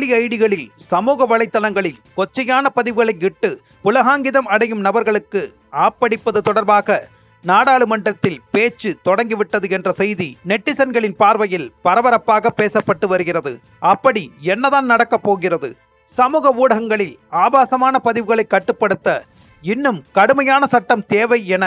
போலி ஐடிகளில் சமூக வலைத்தளங்களில் கொச்சையான பதிவுகளை இட்டு புலகாங்கிதம் அடையும் நபர்களுக்கு ஆப்படிப்பது தொடர்பாக நாடாளுமன்றத்தில் பேச்சு தொடங்கிவிட்டது என்ற செய்தி நெட்டிசன்களின் பார்வையில் பரபரப்பாக பேசப்பட்டு வருகிறது. அப்படி என்னதான் நடக்கப் போகிறது? சமூக ஊடகங்களில் ஆபாசமான பதிவுகளை கட்டுப்படுத்த இன்னும் கடுமையான சட்டம் தேவை என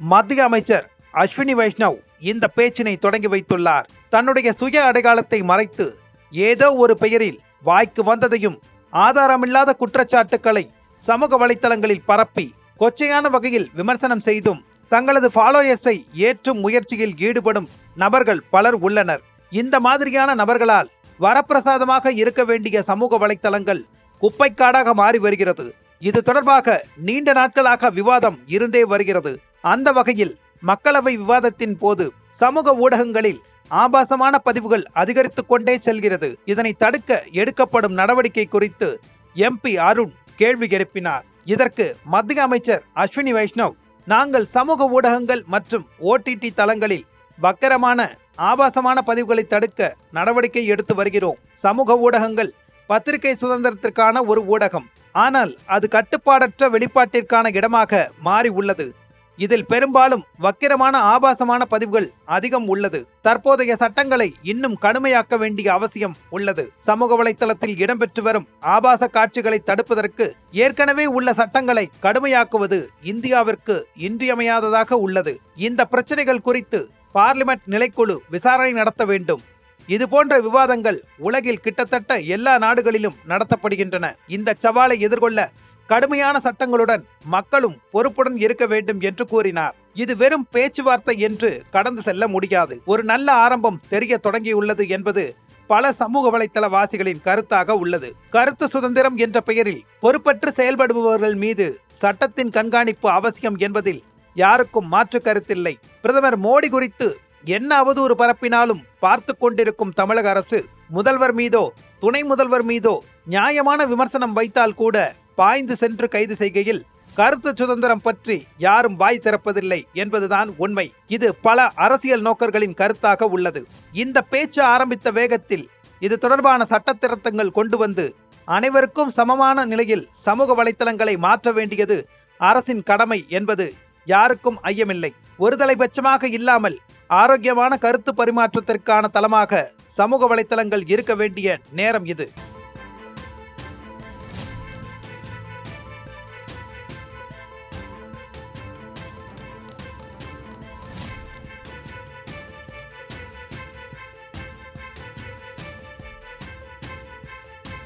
மத்திய அமைச்சர் அஸ்வினி வைஷ்ணவ் இந்த பேச்சினை தொடங்கி வைத்துள்ளார். தன்னுடைய சுய அடையாளத்தை மறைத்து ஏதோ ஒரு பெயரில் வாய்க்கு வந்ததையும் ஆதாரமில்லாத குற்றச்சாட்டுக்களை சமூக வலைத்தளங்களில் பரப்பி கொச்சையான வகையில் விமர்சனம் செய்தும் தங்களது ஃபாலோயர்ஸை ஏற்றும் முயற்சியில் ஈடுபடும் நபர்கள் பலர் உள்ளனர். இந்த மாதிரியான நபர்களால் வரப்பிரசாதமாக இருக்க வேண்டிய சமூக வலைத்தளங்கள் குப்பைக்காடாக மாறி வருகிறது. இது தொடர்பாக நீண்ட நாட்களாக விவாதம் இருந்தே வருகிறது. அந்த வகையில் மக்களவை விவாதத்தின் போது சமூக ஊடகங்களில் ஆபாசமான பதிவுகள் அதிகரித்து கொண்டே செல்கிறது. இதனை தடுக்க எடுக்கப்படும் நடவடிக்கை குறித்து எம்பி அருண் கேள்வி எழுப்பினார். இதற்கு மத்திய அமைச்சர் அஸ்வினி வைஷ்ணவ் நாங்கள் சமூக ஊடகங்கள் மற்றும் ஓடிடி தளங்களில் வக்கரமான ஆபாசமான பதிவுகளை தடுக்க நடவடிக்கை எடுத்து வருகிறோம். சமூக ஊடகங்கள் பத்திரிகை சுதந்திரத்திற்கான ஒரு ஊடகம். ஆனால் அது கட்டுப்பாடற்ற வெளிப்பாட்டிற்கான இடமாக மாறி உள்ளது. இதில் பெரும்பாலும் வக்கிரமான ஆபாசமான பதிவுகள் அதிகம் உள்ளது. தற்போதைய சட்டங்களை இன்னும் கடுமையாக்க வேண்டிய அவசியம் உள்ளது. சமூக வலைத்தளத்தில் இடம்பெற்று வரும் ஆபாச காட்சிகளை தடுப்பதற்கு ஏற்கனவே உள்ள சட்டங்களை கடுமையாக்குவது இந்தியாவிற்கு இன்றியமையாததாக உள்ளது. இந்த பிரச்சனைகள் குறித்து பார்லிமெண்ட் நிலைக்குழு விசாரணை நடத்த வேண்டும். இது போன்ற விவாதங்கள் உலகில் கிட்டத்தட்ட எல்லா நாடுகளிலும் நடத்தப்படுகின்றன. இந்த சவாலை எதிர்கொள்ள கடுமையான சட்டங்களுடன் மக்களும் பொறுப்புடன் இருக்க வேண்டும் என்று கூறினார். இது வெறும் பேச்சுவார்த்தை என்று கடந்து செல்ல முடியாது. ஒரு நல்ல ஆரம்பம் தெரிய தொடங்கியுள்ளது என்பது பல சமூக வலைத்தள வாசிகளின் கருத்தாக உள்ளது. கருத்து சுதந்திரம் என்ற பெயரில் பொறுப்பற்று செயல்படுபவர்கள் மீது சட்டத்தின் கண்காணிப்பு அவசியம் என்பதில் யாருக்கும் மாற்று கருத்தில்லை. பிரதமர் மோடி குறித்து என்ன அவதூறு பரப்பினாலும் பார்த்து கொண்டிருக்கும் தமிழக அரசு முதல்வர் மீதோ துணை முதல்வர் மீதோ நியாயமான விமர்சனம் வைத்தால் கூட பாய்ந்து சென்று கைது செய்கையில் கருத்து சுதந்திரம் பற்றி யாரும் வாய் திறப்பதில்லை என்பதுதான் உண்மை. இது பல அரசியல் நோக்கர்களின் கருத்தாக உள்ளது. இந்த பேச்சு ஆரம்பித்த வேகத்தில் இது தொடர்பான சட்ட திருத்தங்கள் கொண்டு வந்து அனைவருக்கும் சமமான நிலையில் சமூக வலைத்தளங்களை மாற்ற வேண்டியது அரசின் கடமை என்பது யாருக்கும் ஐயமில்லை. ஒருதலைபட்சமாக இல்லாமல் ஆரோக்கியமான கருத்து பரிமாற்றத்திற்கான தளமாக சமூக வலைத்தளங்கள் இருக்க வேண்டிய நேரம் இது.